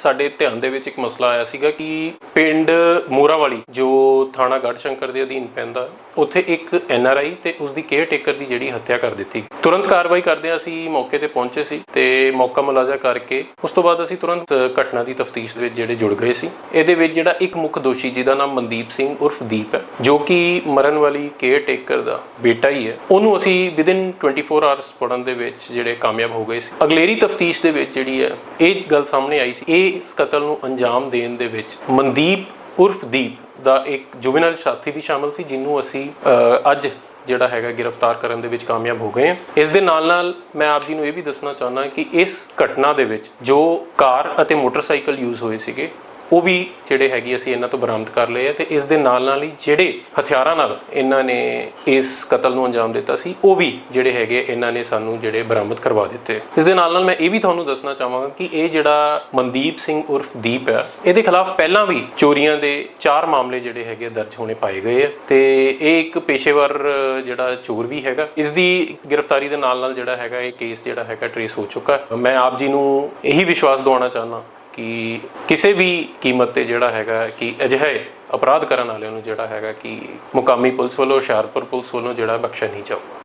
ਸਾਡੇ ਧਿਆਨ ਦੇ ਵਿੱਚ ਇੱਕ ਮਸਲਾ ਆਇਆ ਸੀਗਾ ਕਿ ਪਿੰਡ ਮੋਰਾਵਾਲੀ, ਜੋ ਥਾਣਾ ਗੜਸ਼ੰਕਰ ਦੇ ਅਧੀਨ ਪੈਂਦਾ, ਉੱਥੇ ਇੱਕ ਐਨ ਆਰ ਆਈ ਤੇ ਉਸ ਦੀ ਕੇਅਰ ਟੇਕਰ ਦੀ ਜਿਹੜੀ ਹੱਤਿਆ ਕਰ ਦਿੱਤੀ ਤੁਰੰਤ ਕਾਰਵਾਈ ਕਰਦੇ ਅਸੀਂ ਮੌਕੇ ਤੇ ਪਹੁੰਚੇ ਸੀ ਤੇ ਮੌਕਾ ਮੁਲਾਜ਼ਾ ਕਰਕੇ ਉਸ ਤੋਂ ਬਾਅਦ ਅਸੀਂ ਤੁਰੰਤ ਘਟਨਾ ਦੀ ਤਫਤੀਸ਼ ਦੇ ਵਿੱਚ ਜਿਹੜੇ ਜੁੜ ਗਏ ਸੀ। ਇਹਦੇ ਵਿੱਚ ਜਿਹੜਾ ਇੱਕ ਮੁੱਖ ਦੋਸ਼ੀ, ਜਿਹਦਾ ਨਾਮ ਮਨਦੀਪ ਸਿੰਘ ਉਰਫ ਦੀਪ ਹੈ, ਜੋ ਕਿ ਮਰਨ ਵਾਲੀ ਕੇਅਰ ਟੇਕਰ ਦਾ ਬੇਟਾ ਹੀ ਹੈ। ਉਹਨੂੰ ਅਸੀਂ ਵਿਦਿਨ 24 ਆਵਰਸ ਪੜਨ ਦੇ ਵਿੱਚ ਜਿਹੜੇ ਕਾਮਯਾਬ ਹੋ ਗਏ ਸੀ। ਅਗਲੇਰੀ ਤਫਤੀਸ਼ ਦੇ ਵਿੱਚ ਜਿਹੜੀ ਹੈ, ਇਹ ਗੱਲ ਸਾਹਮਣੇ ਆਈ ਸੀ। ਇਹ ਇਸ ਕਤਲ ਨੂੰ ਅੰਜਾਮ ਦੇਣ ਦੇ ਵਿੱਚ ਮਨਦੀਪ ਉਰਫ ਦੀਪ ਦਾ ਇੱਕ ਜੁਵੈਨਲ ਸਾਥੀ ਵੀ ਸ਼ਾਮਲ ਸੀ ਜਿਹਨੂੰ ਅਸੀਂ ਅ, ਅੱਜ ਜਿਹੜਾ ਹੈਗਾ ਗ੍ਰਿਫਤਾਰ ਕਰਨ ਦੇ ਵਿੱਚ ਕਾਮਯਾਬ ਹੋ ਗਏ ਹਾਂ। ਇਸ ਦੇ ਨਾਲ ਨਾਲ ਮੈਂ ਆਪ ਜੀ ਨੂੰ ਇਹ ਵੀ ਦੱਸਣਾ ਚਾਹੁੰਦਾ ਕਿ ਇਸ ਘਟਨਾ ਦੇ ਵਿੱਚ ਜੋ ਕਾਰ ਅਤੇ ਮੋਟਰਸਾਈਕਲ ਯੂਜ਼ ਹੋਏ ਸੀਗੇ ਉਹ ਵੀ ਜਿਹੜੇ ਹੈਗੇ ਅਸੀਂ ਇਹਨਾਂ ਤੋਂ ਬਰਾਮਦ ਕਰ ਲਏ ਆ ਤੇ ਇਸ ਦੇ ਨਾਲ ਨਾਲ ਹੀ ਜਿਹੜੇ ਹਥਿਆਰਾਂ ਨਾਲ ਇਹਨਾਂ ਨੇ ਇਸ ਕਤਲ ਨੂੰ ਅੰਜਾਮ ਦਿੱਤਾ ਸੀ, ਉਹ ਵੀ ਜਿਹੜੇ ਹੈਗੇ ਇਹਨਾਂ ਨੇ ਸਾਨੂੰ ਜਿਹੜੇ ਬਰਾਮਦ ਕਰਵਾ ਦਿੱਤੇ। ਇਸ ਦੇ ਨਾਲ ਨਾਲ ਮੈਂ ਇਹ ਵੀ ਤੁਹਾਨੂੰ ਦੱਸਣਾ ਚਾਹਾਂਗਾ ਕਿ ਇਹ ਜਿਹੜਾ ਮਨਦੀਪ ਸਿੰਘ ਉਰਫ ਦੀਪ ਹੈ ਇਹਦੇ ਖਿਲਾਫ ਪਹਿਲਾਂ ਵੀ ਚੋਰੀਆਂ ਦੇ ਚਾਰ ਮਾਮਲੇ ਜਿਹੜੇ ਹੈਗੇ ਦਰਜ ਹੋਣੇ ਪਾਏ ਗਏ ਆ ਤੇ ਇਹ ਇੱਕ ਪੇਸ਼ੇਵਰ ਜਿਹੜਾ ਚੋਰ ਵੀ ਹੈਗਾ, ਇਸ ਦੀ ਗ੍ਰਿਫਤਾਰੀ ਦੇ ਨਾਲ ਨਾਲ ਜਿਹੜਾ ਹੈਗਾ ਇਹ ਕੇਸ ਜਿਹੜਾ ਹੈਗਾ ਟਰੇਸ ਹੋ ਚੁੱਕਾ। ਮੈਂ ਆਪ ਜੀ ਨੂੰ ਇਹੀ ਵਿਸ਼ਵਾਸ ਦਿਵਾਉਣਾ ਚਾਹੁੰਦਾ ਕਿ ਕਿਸੇ ਵੀ ਕੀਮਤ ਤੇ ਜਿਹੜਾ ਹੈਗਾ ਕਿ ਅਜਿਹੇ ਅਪਰਾਧ ਕਰਨ ਵਾਲਿਆਂ ਨੂੰ ਜਿਹੜਾ ਹੈਗਾ ਕਿ ਮੁਕਾਮੀ ਪੁਲਿਸ ਵੱਲੋਂ ਹੁਸ਼ਿਆਰਪੁਰ ਪੁਲਿਸ ਵੱਲੋਂ ਜਿਹੜਾ ਬਖਸ਼ਿਆ ਨਹੀਂ ਜਾਊਗਾ।